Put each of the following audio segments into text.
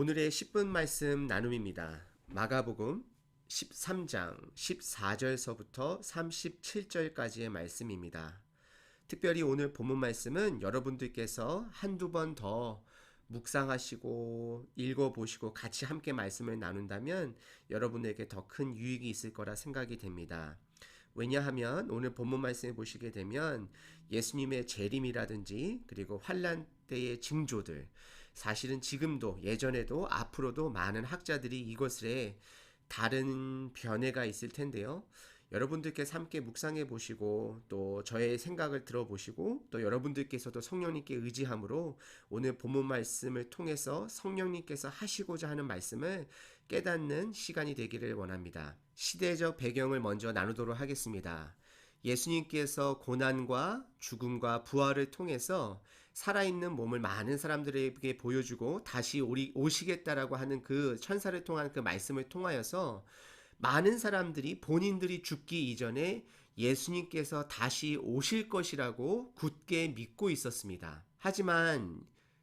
오늘의 10분 말씀 나눔입니다. 마가복음 13장 14절서부터 37절까지의 말씀입니다. 특별히 오늘 본문 말씀은 여러분들께서 한두 번 더 묵상하시고 읽어보시고 같이 함께 말씀을 나눈다면 여러분에게 더 큰 유익이 있을 거라 생각이 됩니다. 왜냐하면 오늘 본문 말씀을 보시게 되면 예수님의 재림이라든지 그리고 환란 때의 징조들 사실은 지금도 예전에도 앞으로도 많은 학자들이 이것에 다른 변해가 있을 텐데요. 여러분들께서 함께 묵상해 보시고 또 저의 생각을 들어보시고 또 여러분들께서도 성령님께 의지함으로 오늘 본문 말씀을 통해서 성령님께서 하시고자 하는 말씀을 깨닫는 시간이 되기를 원합니다. 시대적 배경을 먼저 나누도록 하겠습니다. 예수님께서 고난과 죽음과 부활을 통해서 살아있는 몸을 많은 사람들에게 보여주고 다시 오시겠다라고 하는 그 천사를 통한 그 말씀을 통하여서 많은 사람들이 본인들이 죽기 이전에 예수님께서 다시 오실 것이라고 굳게 믿고 있었습니다. 하지만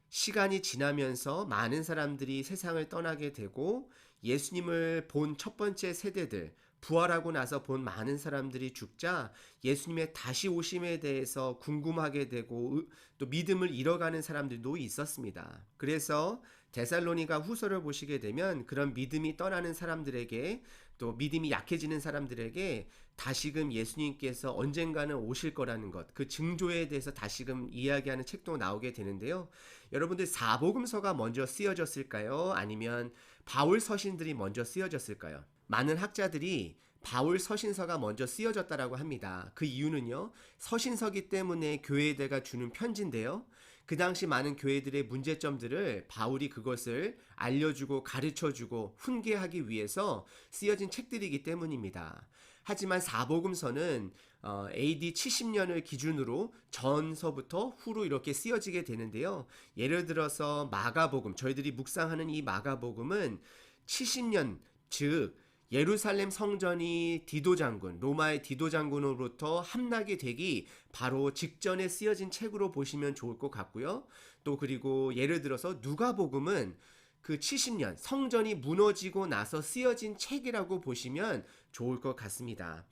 시간이 지나면서 많은 사람들이 세상을 떠나게 되고 예수님을 본 첫 번째 세대들, 부활하고 나서 본 많은 사람들이 죽자 예수님의 다시 오심에 대해서 궁금하게 되고 또 믿음을 잃어가는 사람들도 있었습니다. 그래서 데살로니가 후서를 보시게 되면 그런 믿음이 떠나는 사람들에게 또 믿음이 약해지는 사람들에게 다시금 예수님께서 언젠가는 오실 거라는 것, 그 증조에 대해서 다시금 이야기하는 책도 나오게 되는데요. 여러분들 사복음서가 먼저 쓰여졌을까요? 아니면 바울 서신들이 먼저 쓰여졌을까요? 많은 학자들이 바울 서신서가 먼저 쓰여졌다라고 합니다. 그 이유는요. 서신서기 때문에 교회대가 주는 편지인데요. 그 당시 많은 교회들의 문제점들을 바울이 그것을 알려주고 가르쳐주고 훈계하기 위해서 쓰여진 책들이기 때문입니다. 하지만 사복음서는 어, AD 70년을 기준으로 전서부터 후로 이렇게 쓰여지게 되는데요. 예를 들어서 마가복음, 저희들이 묵상하는 이 마가복음은 70년, 즉 예루살렘 성전이 디도 장군, 로마의 디도 장군으로부터 함락이 되기 바로 직전에 쓰여진 책으로 보시면 좋을 것 같고요. 또 그리고 예를 들어서 누가복음은 그 70년 성전이 무너지고 나서 쓰여진 책이라고 보시면 좋을 것 같습니다.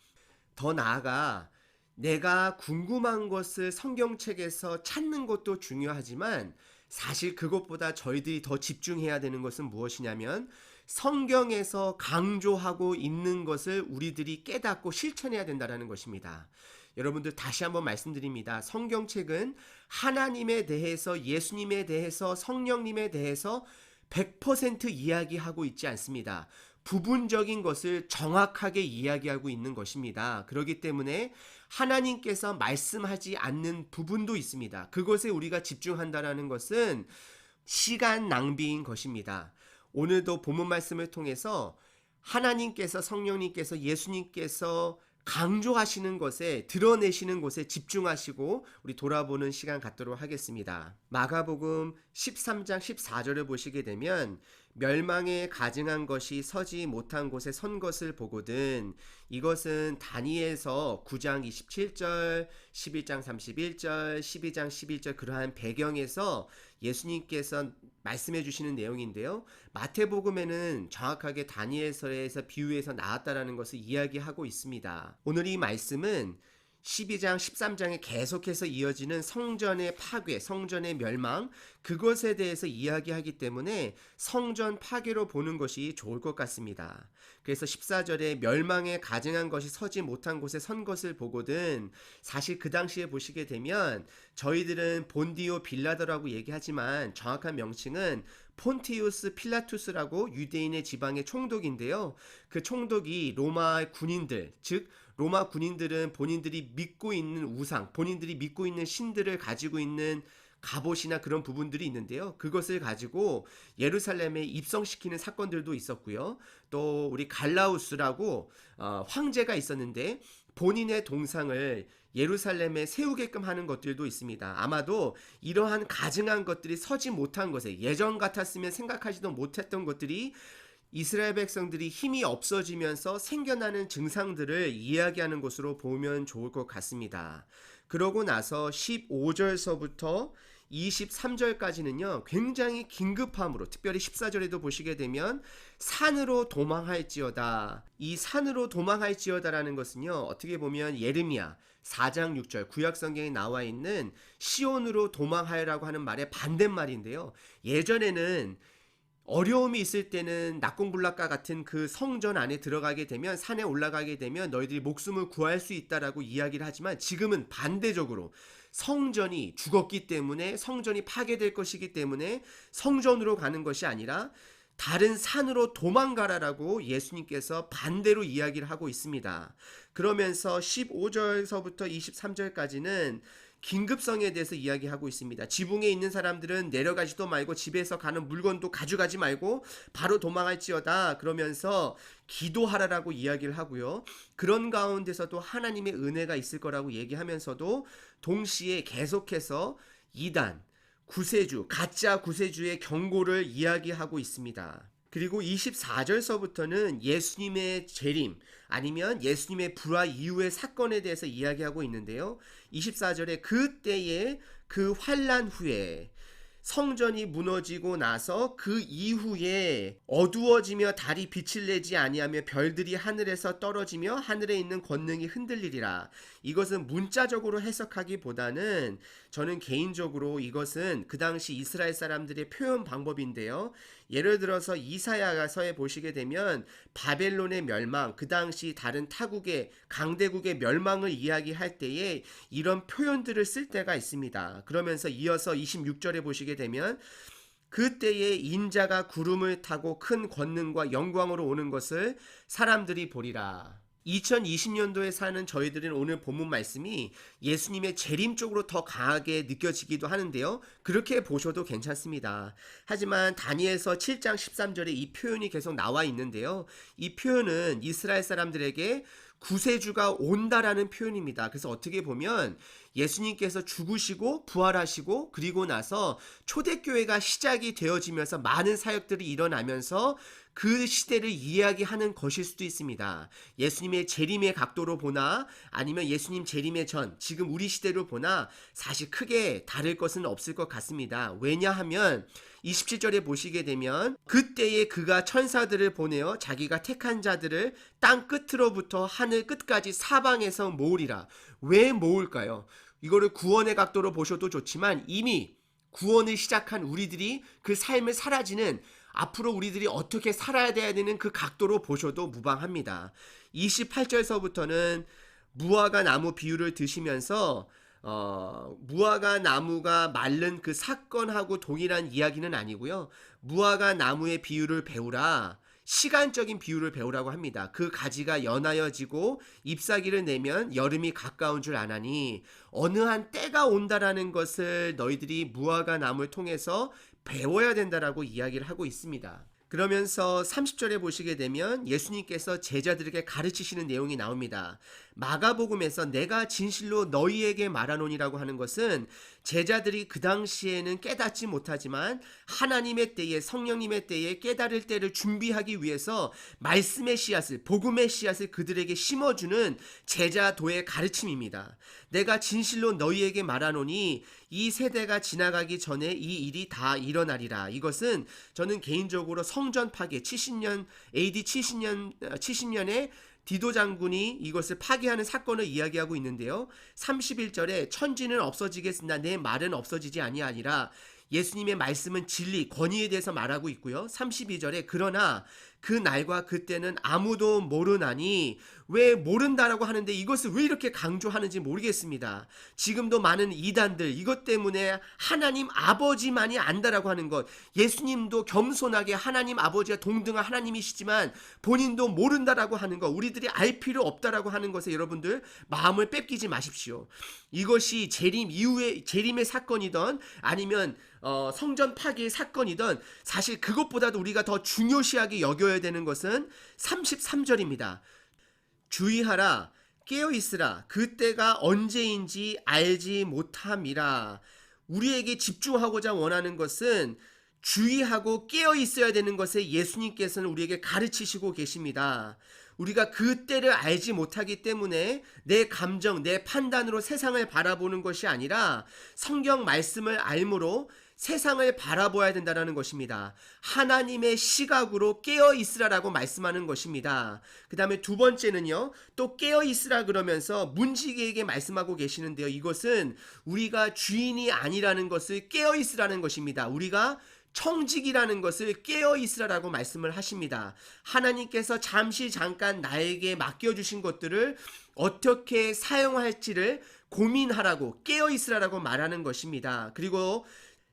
더 나아가 내가 궁금한 것을 성경책에서 찾는 것도 중요하지만 사실 그것보다 저희들이 더 집중해야 되는 것은 무엇이냐면 성경에서 강조하고 있는 것을 우리들이 깨닫고 실천해야 된다는 것입니다. 여러분들 다시 한번 말씀드립니다. 성경책은 하나님에 대해서 예수님에 대해서 성령님에 대해서 100% 이야기하고 있지 않습니다. 부분적인 것을 정확하게 이야기하고 있는 것입니다. 그렇기 때문에 하나님께서 말씀하지 않는 부분도 있습니다. 그것에 우리가 집중한다라는 것은 시간 낭비인 것입니다. 오늘도 본문 말씀을 통해서 하나님께서 성령님께서 예수님께서 강조하시는 것에 드러내시는 곳에 집중하시고 우리 돌아보는 시간 갖도록 하겠습니다. 마가복음 13장 14절을 보시게 되면 멸망에 가증한 것이 서지 못한 곳에 선 것을 보거든 이것은 다니엘서 9장 27절, 11장 31절, 12장 11절 그러한 배경에서 예수님께서 말씀해 주시는 내용인데요. 마태복음에는 정확하게 다니엘서에서 비유해서 나왔다라는 것을 이야기하고 있습니다. 오늘 이 말씀은 12장, 13장에 계속해서 이어지는 성전의 파괴, 성전의 멸망, 그것에 대해서 이야기하기 때문에 성전 파괴로 보는 것이 좋을 것 같습니다. 그래서 14절에 멸망에 가증한 것이 서지 못한 곳에 선 것을 보거든 사실 그 당시에 보시게 되면 저희들은 본디오 빌라더라고 얘기하지만 정확한 명칭은 폰티우스 필라투스라고 유대인의 지방의 총독인데요. 그 총독이 로마 군인들, 즉 로마 군인들은 본인들이 믿고 있는 우상, 본인들이 믿고 있는 신들을 가지고 있는 갑옷이나 그런 부분들이 있는데요. 그것을 가지고 예루살렘에 입성시키는 사건들도 있었고요. 또 우리 갈라우스라고 어, 황제가 있었는데 본인의 동상을 예루살렘에 세우게끔 하는 것들도 있습니다. 아마도 이러한 가증한 것들이 서지 못한 것에 예전 같았으면 생각하지도 못했던 것들이 이스라엘 백성들이 힘이 없어지면서 생겨나는 증상들을 이야기하는 것으로 보면 좋을 것 같습니다. 그러고 나서 15절서부터 23절까지는요, 굉장히 긴급함으로, 특별히 14절에도 보시게 되면, 산으로 도망할지어다. 이 산으로 도망할지어다라는 것은요, 어떻게 보면 예르미야 4장 6절 구약성경에 나와 있는 시온으로 도망하여라고 하는 말의 반대말인데요. 예전에는 어려움이 있을 때는 낙공불락과 같은 그 성전 안에 들어가게 되면 산에 올라가게 되면 너희들이 목숨을 구할 수 있다라고 이야기를 하지만 지금은 반대적으로 성전이 죽었기 때문에 성전이 파괴될 것이기 때문에 성전으로 가는 것이 아니라 다른 산으로 도망가라라고 예수님께서 반대로 이야기를 하고 있습니다. 그러면서 15절서부터 23절까지는 긴급성에 대해서 이야기하고 있습니다. 지붕에 있는 사람들은 내려가지도 말고 집에서 가는 물건도 가져가지 말고 바로 도망할지어다 그러면서 기도하라라고 이야기를 하고요. 그런 가운데서도 하나님의 은혜가 있을 거라고 얘기하면서도 동시에 계속해서 이단 구세주, 가짜 구세주의 경고를 이야기하고 있습니다. 그리고 24절서부터는 예수님의 재림 아니면 예수님의 불화 이후의 사건에 대해서 이야기하고 있는데요. 24절에 그때의 그 환란 후에 성전이 무너지고 나서 그 이후에 어두워지며 달이 빛을 내지 아니하며 별들이 하늘에서 떨어지며 하늘에 있는 권능이 흔들리리라. 이것은 문자적으로 해석하기보다는 저는 개인적으로 이것은 그 당시 이스라엘 사람들의 표현 방법인데요. 예를 들어서 이사야서에 보시게 되면 바벨론의 멸망, 그 당시 다른 타국의 강대국의 멸망을 이야기할 때에 이런 표현들을 쓸 때가 있습니다. 그러면서 이어서 26절에 보시게 되면 그때에 인자가 구름을 타고 큰 권능과 영광으로 오는 것을 사람들이 보리라. 2020년도에 사는 저희들은 오늘 본문 말씀이 예수님의 재림 쪽으로 더 강하게 느껴지기도 하는데요. 그렇게 보셔도 괜찮습니다. 하지만 다니엘서 7장 13절에 이 표현이 계속 나와 있는데요. 이 표현은 이스라엘 사람들에게 구세주가 온다라는 표현입니다. 그래서 어떻게 보면 예수님께서 죽으시고 부활하시고 그리고 나서 초대교회가 시작이 되어지면서 많은 사역들이 일어나면서 그 시대를 이야기하는 것일 수도 있습니다. 예수님의 재림의 각도로 보나 아니면 예수님 재림의 전 지금 우리 시대로 보나 사실 크게 다를 것은 없을 것 같습니다. 왜냐하면 27절에 보시게 되면 그때에 그가 천사들을 보내어 자기가 택한 자들을 땅 끝으로부터 하늘 끝까지 사방에서 모으리라. 왜 모을까요? 이거를 구원의 각도로 보셔도 좋지만 이미 구원을 시작한 우리들이 그 삶을 사라지는 앞으로 우리들이 어떻게 살아야 되는 그 각도로 보셔도 무방합니다. 28절서부터는 무화과 나무 비유를 드시면서 어, 무화과 나무가 마른 그 사건하고 동일한 이야기는 아니고요. 무화과 나무의 비유를 배우라. 시간적인 비유를 배우라고 합니다. 그 가지가 연하여지고 잎사귀를 내면 여름이 가까운 줄 아나니 어느 한 때가 온다라는 것을 너희들이 무화과 나무를 통해서 배워야 된다라고 이야기를 하고 있습니다. 그러면서 30절에 보시게 되면 예수님께서 제자들에게 가르치시는 내용이 나옵니다. 마가복음에서 내가 진실로 너희에게 말하노니라고 하는 것은 제자들이 그 당시에는 깨닫지 못하지만 하나님의 때에 성령님의 때에 깨달을 때를 준비하기 위해서 말씀의 씨앗을 복음의 씨앗을 그들에게 심어주는 제자도의 가르침입니다. 내가 진실로 너희에게 말하노니 이 세대가 지나가기 전에 이 일이 다 일어나리라. 이것은 저는 개인적으로 성전 파괴 70년 AD 70년 70년에 디도 장군이 이것을 파괴하는 사건을 이야기하고 있는데요. 31절에 천지는 없어지겠으나 내 말은 없어지지 아니하니라. 예수님의 말씀은 진리, 권위에 대해서 말하고 있고요. 32절에 그러나 그 날과 그때는 아무도 모르나니 왜 모른다라고 하는데 이것을 왜 이렇게 강조하는지 모르겠습니다. 지금도 많은 이단들 이것 때문에 하나님 아버지만이 안다라고 하는 것 예수님도 겸손하게 하나님 아버지가 동등한 하나님이시지만 본인도 모른다라고 하는 것 우리들이 알 필요 없다라고 하는 것에 여러분들 마음을 뺏기지 마십시오. 이것이 재림 이후에 재림의 사건이던 아니면 어, 성전 파괴의 사건이던 사실 그것보다도 우리가 더 중요시하게 여겨야 되는 것은 33절입니다. 주의하라 깨어 있으라 그때가 언제인지 알지 못함이라 우리에게 집중하고자 원하는 것은 주의하고 깨어 있어야 되는 것을 예수님께서는 우리에게 가르치시고 계십니다. 우리가 그 때를 알지 못하기 때문에 내 감정, 내 판단으로 세상을 바라보는 것이 아니라 성경 말씀을 알므로 세상을 바라보아야 된다는 것입니다. 하나님의 시각으로 깨어 있으라라고 말씀하는 것입니다. 그 다음에 두 번째는요, 또 깨어 있으라 그러면서 문지기에게 말씀하고 계시는데요. 이것은 우리가 주인이 아니라는 것을 깨어 있으라는 것입니다. 우리가 청직이라는 것을 깨어 있으라라고 말씀을 하십니다. 하나님께서 잠시 잠깐 나에게 맡겨주신 것들을 어떻게 사용할지를 고민하라고 깨어 있으라라고 말하는 것입니다. 그리고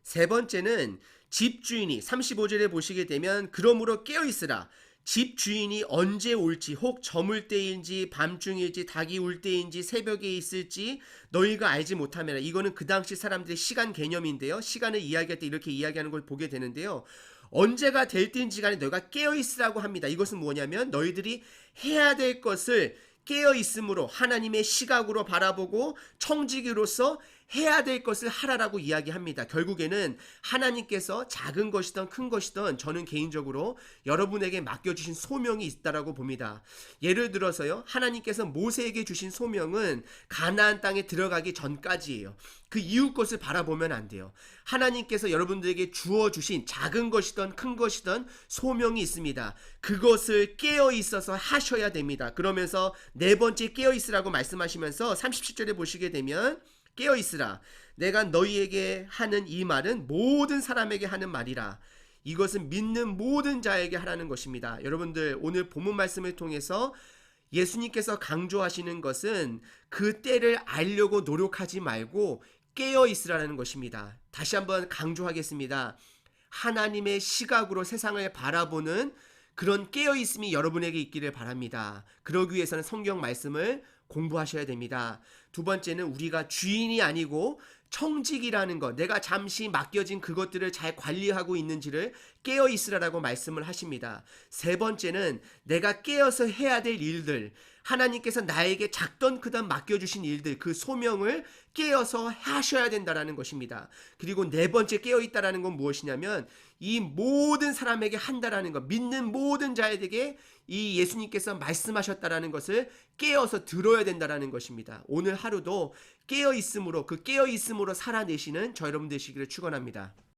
세 번째는 집주인이 35절에 보시게 되면 그러므로 깨어 있으라. 집 주인이 언제 올지 혹 저물 때인지 밤중일지 닭이 울 때인지 새벽에 있을지 너희가 알지 못하면 이거는 그 당시 사람들의 시간 개념인데요. 시간을 이야기할 때 이렇게 이야기하는 걸 보게 되는데요. 언제가 될 때인지 간에 너희가 깨어 있으라고 합니다. 이것은 뭐냐면 너희들이 해야 될 것을 깨어 있으므로 하나님의 시각으로 바라보고 청지기로서 해야 될 것을 하라라고 이야기합니다. 결국에는 하나님께서 작은 것이든 큰 것이든 저는 개인적으로 여러분에게 맡겨주신 소명이 있다라고 봅니다. 예를 들어서요, 하나님께서 모세에게 주신 소명은 가나안 땅에 들어가기 전까지예요. 그 이후 것을 바라보면 안 돼요. 하나님께서 여러분들에게 주어 주신 작은 것이든 큰 것이든 소명이 있습니다. 그것을 깨어 있어서 하셔야 됩니다. 그러면서 네 번째 깨어 있으라고 말씀하시면서 37절에 보시게 되면 깨어 있으라. 내가 너희에게 하는 이 말은 모든 사람에게 하는 말이라. 이것은 믿는 모든 자에게 하라는 것입니다. 여러분들 오늘 본문 말씀을 통해서 예수님께서 강조하시는 것은 그 때를 알려고 노력하지 말고 깨어 있으라는 것입니다. 다시 한번 강조하겠습니다. 하나님의 시각으로 세상을 바라보는 그런 깨어 있음이 여러분에게 있기를 바랍니다. 그러기 위해서는 성경 말씀을 공부하셔야 됩니다. 두 번째는 우리가 주인이 아니고 청직이라는 것, 내가 잠시 맡겨진 그것들을 잘 관리하고 있는지를 깨어 있으라라고 말씀을 하십니다. 세 번째는 내가 깨어서 해야 될 일들, 하나님께서 나에게 작던 크던 맡겨주신 일들, 그 소명을 깨어서 하셔야 된다라는 것입니다. 그리고 네 번째 깨어 있다라는 건 무엇이냐면 이 모든 사람에게 한다라는 것, 믿는 모든 자에게 이 예수님께서 말씀하셨다라는 것을 깨어서 들어야 된다라는 것입니다. 오늘 하루도 깨어 있음으로 그 깨어 있음으로 살아내시는 저 여러분 되시기를 축원합니다.